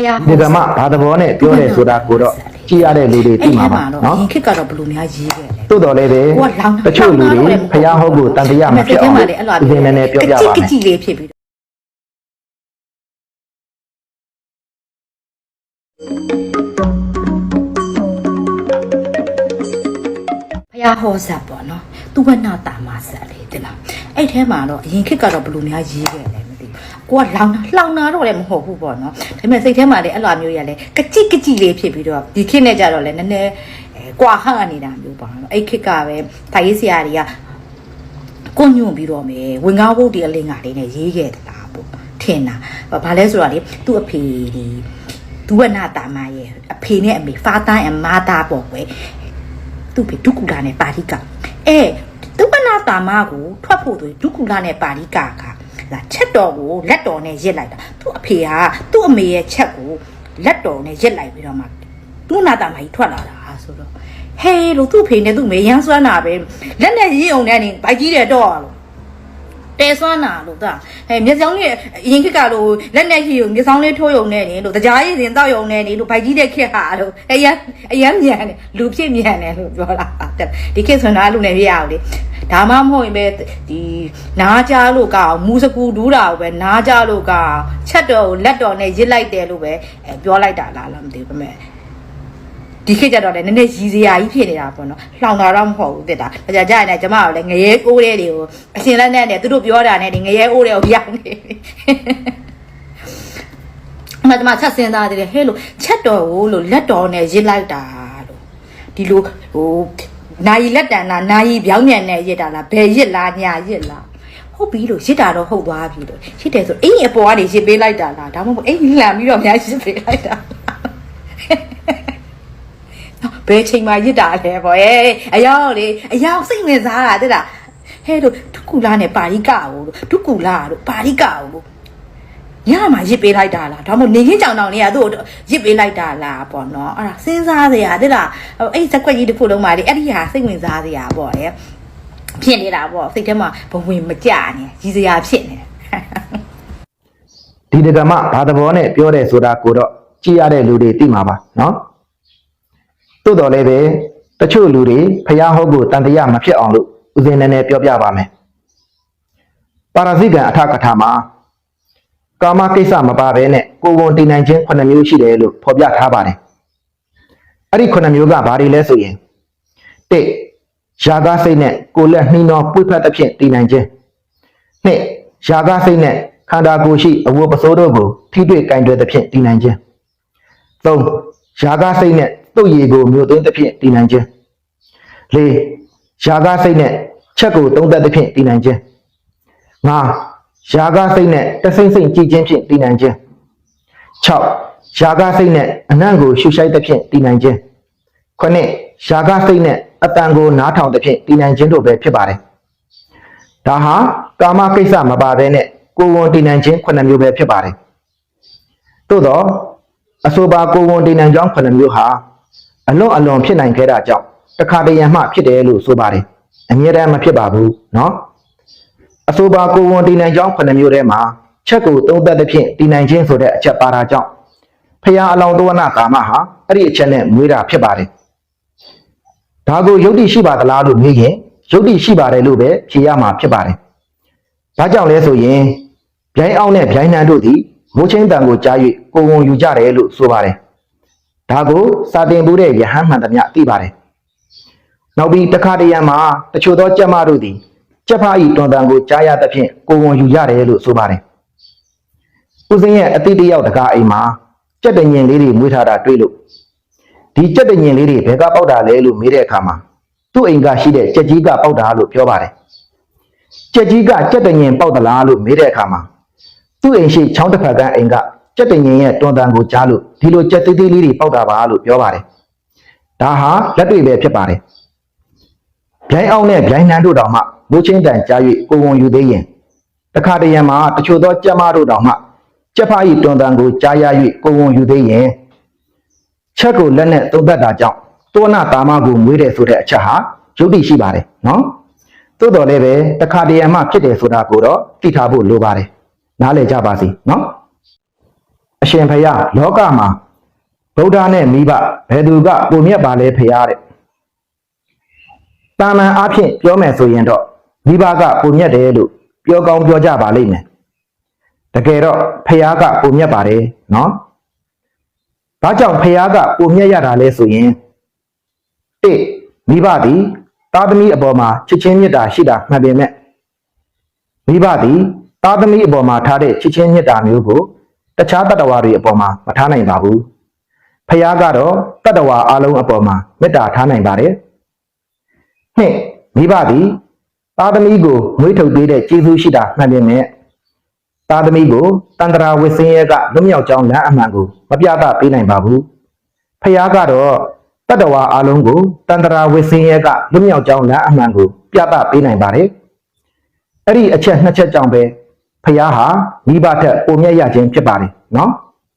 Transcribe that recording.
ဖယားဒီကမဘာသဘောနဲ့ပြောတယ်ဆိုတာကိုတော့ကြည့်ရတဲ့လူတွေသိအဲ့မှာဒီပါမှာတော့နော်ရင်ခစ်ကတော့ဘယ်လိုများရေးခဲ့လဲတိုးတော်လည်းပဲဟိုကလောင်တချို့လူတွေဖျားဟုတ်ကိုတန်တရားမဖြစ်အောင်အဲ့လိုဒီနည်းနည်းပြောပြပါမယ်ကကြည့်လေးဖြစ်ပြီးဖယားဟောဇတ်ပေါ့နော်သူဝနာတာမဇတ်လေးတင်လားအဲ့ထဲမှာတော့အရင်ခစ်ကတော့ဘယ်လိုများရေးခဲ့လဲမသိဘူး ကိုကလောင်တာလောင်တာတော့လည်းမဟုတ်ဘူးပေါ့နော်ဒါပေမဲ့စိတ်ထဲမှာလည်းအဲ့လိုမျိုးရလဲကကြည့်ကကြည့်လေးဖြစ်ပြီးတော့ဒီခစ်နဲ့ကြတော့လည်းနည်းနည်းအဲကွာဟန့်နေတာမျိုးပါနော်အဲ့ခစ်ကပဲထိုင်ရေးဆရာတွေကကိုညွန့်ပြီးတော့မယ်ဝင်ကားဘုတ်ဒီအလင်းကလေးနဲ့ရေးခဲ့တာပေါ့ထင်တာဘာလဲဆိုတော့လေသူ့အဖေဒီဒုဝနာတာမရဲ့အဖေနဲ့အမေ father and mother ပေါ့ကွယ်သူ့ဖေဒုက္ကူလာနဲ့ပါဠိကအဲဒုဝနာတာမကိုထွက်ဖို့ဆိုဒုက္ကူလာနဲ့ပါဠိကက လာချက်တော်ကိုလက်တော်နဲ့ရစ်လိုက်တာသူ့အဖေကသူ့အမေရဲ့ချက်ကိုလက်တော်နဲ့ရစ်လိုက်ပြီးတော့မှဒုနာတာမကြီးထွက်လာတာဆိုတော့ဟေးလို့သူ့ဖေနဲ့သူ့မေရမ်းစွမ်းတာပဲလက်နဲ့ရင်းအောင်နဲ့နေဘိုက်ကြီးတယ်တော့လို့ တဲစွမ်းတာလို့ဒါဟဲ့မျက်စောင်းလေးအရင်ခက်ကလို့လက်နဲ့ရှိုံမျက်စောင်းလေးထိုးယုံနဲ့နေလို့တရားရည်စဉ်တောက်ယုံနဲ့နေလို့ဘိုက်ကြီးတဲ့ခက်ဟာလို့အရန်အရန်မြန်တယ်လူဖြစ်မြန်တယ်လို့ပြောတာဒီခက်ဆိုတော့လူနဲ့ပြရအောင်လေဒါမှမဟုတ်ရင်ပဲဒီနားကြလို့ကအောင်မူစကူဒူးတာကိုပဲနားကြလို့ကအောင်ချက်တော်ကိုလက်တော်နဲ့ရစ်လိုက်တယ်လို့ပဲအဲပြောလိုက်တာလားလားမသိဘူးဒါပေမဲ့ ဒီခေတ်ကြတော့လည်းနည်းနည်းရည်စရာကြီးဖြစ်နေတာပေါ့နော်။လှောင်တာတော့မဟုတ်ဘူးတက်တာ။ဒါကြကြရင်လည်းကျမတို့လည်းငရဲအိုးတဲ့တွေကိုအရှင်လက်နဲ့နဲ့သူတို့ပြောတာနဲ့ဒီငရဲအိုးတဲ့ကိုရောက်နေပြီ။အမကျမချက်စင်းသားတယ်ဟဲ့လို့ချက်တော်ကိုလို့လက်တော်နဲ့ရစ်လိုက်တာလို့ဒီလိုဟိုနိုင်လက်တန်လားနိုင်ပြောင်းမြန်နဲ့ရစ်တာလားဘယ်ရစ်လားညာရစ်လားဟုတ်ပြီလို့ရစ်တာတော့ဟုတ်သွားပြီလို့ရစ်တယ်ဆိုအင်းအပေါ်ကနေရစ်ပေးလိုက်တာလားဒါမှမဟုတ်အင်းလှန်ပြီးတော့များရစ်ပေးလိုက်တာ ဘယ်ချိန်မှရစ်တာလဲဗောဟဲ့အရောက်လေအရောက်စိတ်ဝင်စားတာတဲ့လားဟဲ့လို့ဒုက္ကူလာနဲ့ပါရိကကိုလို့ဒုက္ကူလာတို့ပါရိကကိုလို့ညမှာရစ်ပေးလိုက်တာလားဒါမှမဟုတ်နေခင်းကြောင်တောင်လေးကသူ့ကိုရစ်ပေးလိုက်တာလားပေါ့နော်အဲ့ဒါစဉ်းစားစရာတဲ့လားအဲ့ဇက်ကွက်ကြီးတစ်ခုလုံးမှာလေအဲ့ဒီဟာစိတ်ဝင်စားစရာပေါ့လေဖြစ်နေတာပေါ့စိတ်ထဲမှာဘဝင်မကြနေရည်စရာဖြစ်နေဒီဒကမဘာသဘောနဲ့ပြောတယ်ဆိုတာကိုတော့ကြည့်ရတဲ့လူတွေသိမှာပါနော် တိုးတော်လည်းပဲတချို့လူတွေဖျားဟုတ်ကိုတန်တရားမဖြစ်အောင်လို့ဦးစင်းနည်းနည်းပြောပြပါမယ်ပါရဇိကံအထကထာမှာကာမကိစ္စမပါဘဲနဲ့ကိုယ်ဝန်တည်နိုင်ခြင်း9မျိုးရှိတယ်လို့ဖော်ပြထားပါတယ်အဲ့ဒီ9မျိုးကဘာတွေလဲဆိုရင်တစ်ယာကစိတ်နဲ့ကိုယ်လက်နှီးနှောပွေဖက်သဖြင့်တည်နိုင်ခြင်းနှစ်ယာကစိတ်နဲ့ခန္ဓာကိုယ်ရှိအဝတ်ပစိုးတို့ကိုထိတွေ့ကင်တွယ်သဖြင့်တည်နိုင်ခြင်းသုံးယာကစိတ်နဲ့ တုတ်ရည်ကိုမျိုးသိမ်းသဖြင့်တည်နိုင်ခြင်းလေးယာကစိတ်နဲ့ချက်ကိုသုံးသက်သဖြင့်တည်နိုင်ခြင်းငါယာကစိတ်နဲ့တဆိမ့်ဆိမ့်ကြည်ခြင်းဖြင့်တည်နိုင်ခြင်း6ယာကစိတ်နဲ့အနံ့ကိုရှုရှိုက်သဖြင့်တည်နိုင်ခြင်း9ယာကစိတ်နဲ့အတန်ကိုနားထောင်သဖြင့်တည်နိုင်ခြင်းတို့ပဲဖြစ်ပါတယ်ဒါဟာကာမကိစ္စမပါဘဲနဲ့ကိုယ်ဝန်တည်နိုင်ခြင်း9မျိုးပဲဖြစ်ပါတယ်သို့တော့အဆိုပါကိုယ်ဝန်တည်နိုင်ကြောင်း9မျိုးဟာ အလွန်အလွန်ဖြစ်နိုင်ခဲ့တာကြောင့်တခါတရံမှဖြစ်တယ်လို့ဆိုပါတယ်အမြဲတမ်းမဖြစ်ပါဘူးเนาะ အဆိုပါကိုဝန်တည်နိုင်ကြောင်း9မျိုးထဲမှာချက်ကိုသုံးသက်သဖြင့်တည်နိုင်ခြင်းဆိုတဲ့အချက်ပါတာကြောင့်ဖရာအလောင်းတဝနာကာမဟာအဲ့ဒီအချက်နဲ့မွေးတာဖြစ်ပါတယ်။ဒါကိုယုတ်တိရှိပါသလားလို့မေးရင်ယုတ်တိရှိပါတယ်လို့ပဲဖြေရမှာဖြစ်ပါတယ်။ဒါကြောင့်လဲဆိုရင်ဗျိုင်းအောင်နဲ့ဗျိုင်းနှံတို့သည်မိုးချင်းတန်ကိုကြား၍ကိုဝန်ယူကြတယ်လို့ဆိုပါတယ်။ ဒါကိုစာတင်မှုတဲ့ယဟန်မှန်သမျှသိပါတယ်။နောက်ပြီးတခါတရံမှာတချို့သောကြက်မတို့သည်ကျက်ဖာဤတွန်တန်ကိုကြားရသဖြင့်ကိုဝန်ယူရတယ်လို့ဆိုပါတယ်။ဦးစင်းရဲ့အတိတ်ရောက်တကားအိမ်မှာကြက်တညင်လေးတွေမွေးထားတာတွေ့လို့ဒီကြက်တညင်လေးတွေဘယ်ကပေါက်တာလဲလို့မေးတဲ့အခါမှာသူ့အိမ်ကရှိတဲ့ကြက်ကြီးကပေါက်တာလို့ပြောပါတယ်။ကြက်ကြီးကကြက်တညင်ပေါက်သလားလို့မေးတဲ့အခါမှာသူ့အိမ်ရှိချောင်းတစ်ဖက်ကအိမ်က ကြက်တညင်ရဲ့တွန်တန်ကိုကြားလို့ဒီလိုကြက်သေးသေးလေးတွေပေါက်တာပါလို့ပြောပါတယ်။ဒါဟာလက်တွေ့ပဲဖြစ်ပါတယ်။ဗျိုင်းအောင်နဲ့ဗျိုင်းနှန်းတို့တောင်မှမိုးချင်းတန်ကြား၍ကိုဝန်ယူသေးရင်တခါတရံမှာတချို့သောကြက်မတို့တောင်မှကြက်ဖားဤတွန်တန်ကိုကြားရ၍ကိုဝန်ယူသေးရင်ချက်ကိုလက်နဲ့သုံးသက်တာကြောင့်တောနာတာမကိုမွေးတယ်ဆိုတဲ့အချက်ဟာယုတ်တိရှိပါတယ်နော်သို့တော်လည်းပဲတခါတရံမှဖြစ်တယ်ဆိုတာကိုတော့သိထားဖို့လိုပါတယ်နားလည်ကြပါစေနော် အရှင်ဖယားလောကမှာဗုဒ္ဓနဲ့မိဘဘယ်သူကပုံမြတ်ပါလဲဖယားတဲ့တာမန်အားဖြင့်ပြောမယ်ဆိုရင်တော့မိဘကပုံမြတ်တယ်လို့ပြောကောင်းပြောကြပါလိမ့်မယ်တကယ်တော့ဖယားကပုံမြတ်ပါတယ်နော်ဘာကြောင့်ဖယားကပုံမြတ်ရတာလဲဆိုရင်တစ်မိဘသည်သားသမီးအပေါ်မှာချစ်ချင်းမေတ္တာရှိတာမှန်ပေမဲ့မိဘသည်သားသမီးအပေါ်မှာထားတဲ့ချစ်ချင်းမေတ္တာမျိုးကို တခြားတတ္တဝါတွေအပေါ်မှာမထားနိုင်ပါဘူးဖယားကတော့တတ္တဝါအလုံးအပေါ်မှာမေတ္တာထားနိုင်ပါတယ်နှစ်မိဘသည်သားသမီးကိုမွေးထုတ်ပေးတဲ့ကျေးဇူးရှိတာမှန်ပေမဲ့သားသမီးကိုတန်တရာဝစ်စင်းရဲကလွတ်မြောက်ကြောင်းလမ်းအမှန်ကိုမပြသပေးနိုင်ပါဘူးဖယားကတော့တတ္တဝါအလုံးကိုတန်တရာဝစ်စင်းရဲကလွတ်မြောက်ကြောင်းလမ်းအမှန်ကိုပြသပေးနိုင်ပါတယ်အဲ့ဒီအချက်နှစ်ချက်ကြောင့်ပဲ ဖယားဟာမိဘထက်ပုံမြတ်ရခြင်းဖြစ်ပါတယ်နော်